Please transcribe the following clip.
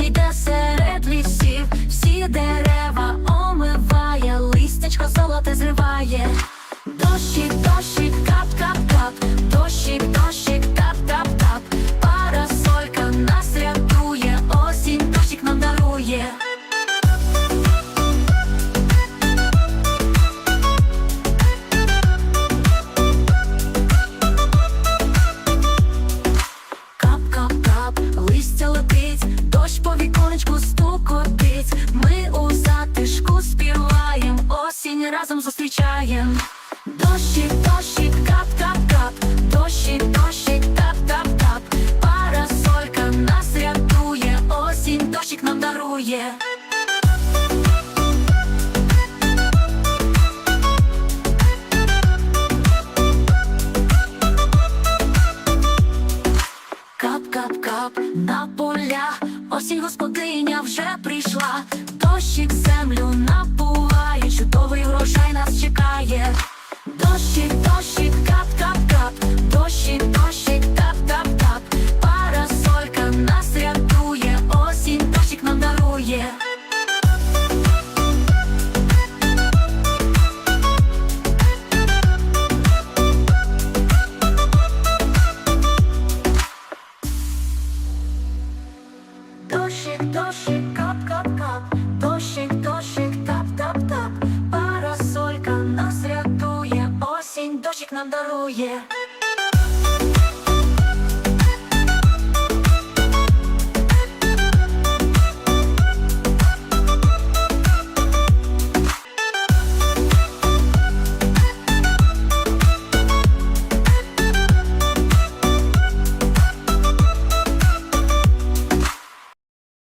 Йде серед лісів, всі дерева омиває, листячко золоте зриває. Дощик, дощик, кап, кап, кап, дощик, дощик, тап, тап, тап. Парасолька нас рятує, осінь дощик нам дарує. Дощик, дощик, кап, кап, кап, дощик, тап, тап. Парасолька нас рятує, осінь дощик нам дарує. Кап-кап-кап на поля, осінь господиня вже прийшла, дощик землю Дощик, дощик, кап, кап, кап, дощик, дощик, тап, тап, тап. Парасолька нас рятує, осінь дощик нам дарує.